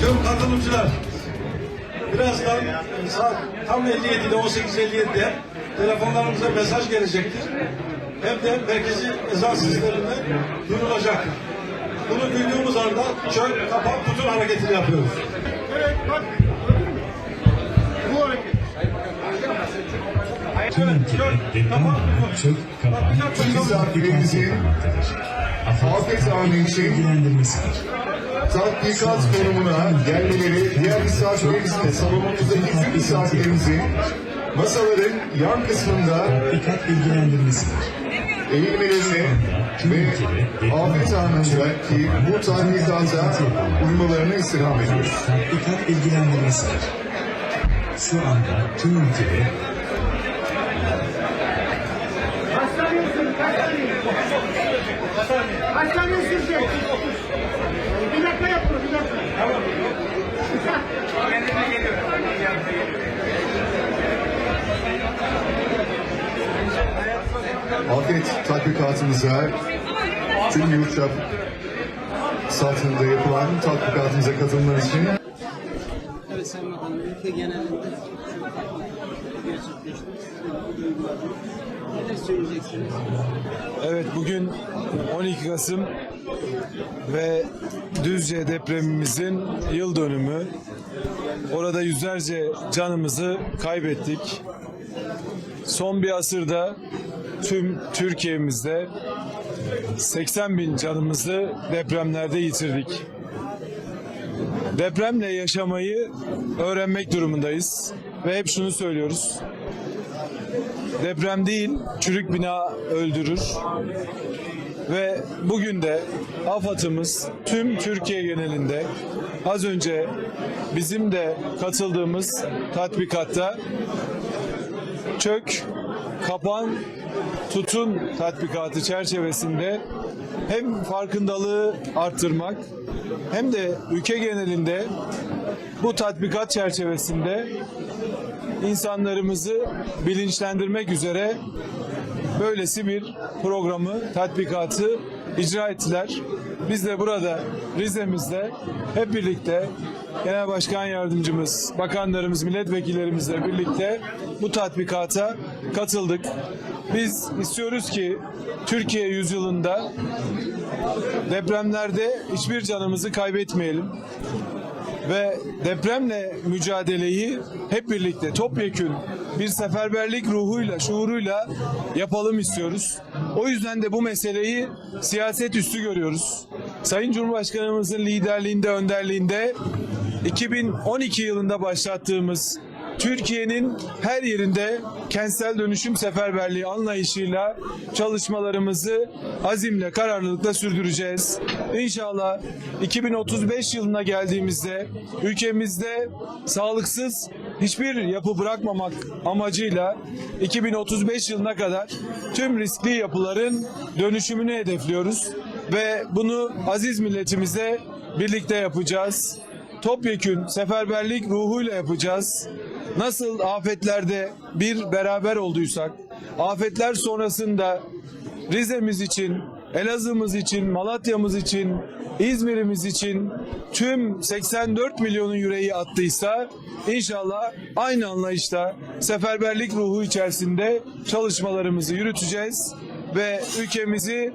Tüm katılımcılar birazdan saat tam 57'de 18.57'de telefonlarımıza mesaj gelecektir. Hem de merkezi ezan sisteminde duyurulacak. Bunu duyduğumuz anda çök, kapak, tutun hareketini yapıyoruz. Evet bak. Bu hareket. Evet, çök, kapak, tutun. Bak, bir bilgilendirmesidir. tatbikat konumuna gelmeleri diğer misafirlerimiz de salonumuzdaki tüm misafirlerimizin masaların yan kısmında Dikkat bilgilendirmesidir. eğilmelerini ve afet anındaki bu tatbikata uymalarını istirham ediyoruz. Dikkat bilgilendirmesidir. Şu anda tüm ülkede Kaç saniye sürdü? Afet tatbikatımıza tüm yurtçap satında yapılan tatbikatımıza katılmanız için Evet Sayın Bakanım, ülke genelinde gerçekleşti. Neler söyleyeceksiniz? Evet bugün 12 Kasım ve Düzce depremimizin yıl dönümü. Orada yüzlerce canımızı kaybettik. Son bir asırda tüm Türkiye'mizde 80 bin canımızı depremlerde yitirdik. Depremle yaşamayı öğrenmek durumundayız ve hep şunu söylüyoruz. Deprem değil, çürük bina öldürür. Ve bugün de AFAD'ımız tüm Türkiye genelinde az önce bizim de katıldığımız tatbikatta çök, kapan, tutun tatbikatı çerçevesinde hem farkındalığı arttırmak hem de ülke genelinde bu tatbikat çerçevesinde insanlarımızı bilinçlendirmek üzere böylesi bir programı, tatbikatı icra ettiler. Biz de burada Rize'mizde hep birlikte Genel Başkan Yardımcımız, bakanlarımız, milletvekillerimizle birlikte bu tatbikata katıldık. Biz istiyoruz ki Türkiye yüzyılında depremlerde hiçbir canımızı kaybetmeyelim ve depremle mücadeleyi hep birlikte topyekün bir seferberlik ruhuyla, şuuruyla yapalım istiyoruz. O yüzden de bu meseleyi siyaset üstü görüyoruz. Sayın Cumhurbaşkanımızın liderliğinde, önderliğinde 2012 yılında başlattığımız Türkiye'nin her yerinde kentsel dönüşüm seferberliği anlayışıyla çalışmalarımızı azimle, kararlılıkla sürdüreceğiz. İnşallah 2035 yılına geldiğimizde ülkemizde sağlıksız hiçbir yapı bırakmamak amacıyla 2035 yılına kadar tüm riskli yapıların dönüşümünü hedefliyoruz ve bunu aziz milletimize birlikte yapacağız topyekün seferberlik ruhuyla yapacağız. Nasıl afetlerde bir beraber olduysak, afetler sonrasında Rize'miz için, Elazığ'ımız için, Malatya'mız için, İzmir'imiz için tüm 84 milyonun yüreği attıysa inşallah aynı anlayışta seferberlik ruhu içerisinde çalışmalarımızı yürüteceğiz ve ülkemizi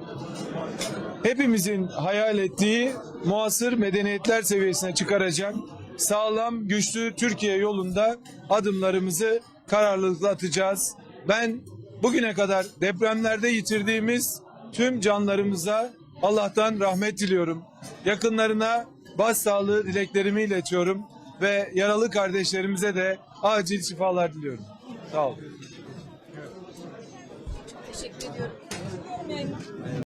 hepimizin hayal ettiği muasır medeniyetler seviyesine çıkaracak sağlam, güçlü Türkiye yolunda adımlarımızı kararlılıkla atacağız. Ben bugüne kadar depremlerde yitirdiğimiz tüm canlarımıza Allah'tan rahmet diliyorum. Yakınlarına başsağlığı dileklerimi iletiyorum ve yaralı kardeşlerimize de acil şifalar diliyorum. Sağ olun. Teşekkür ediyorum.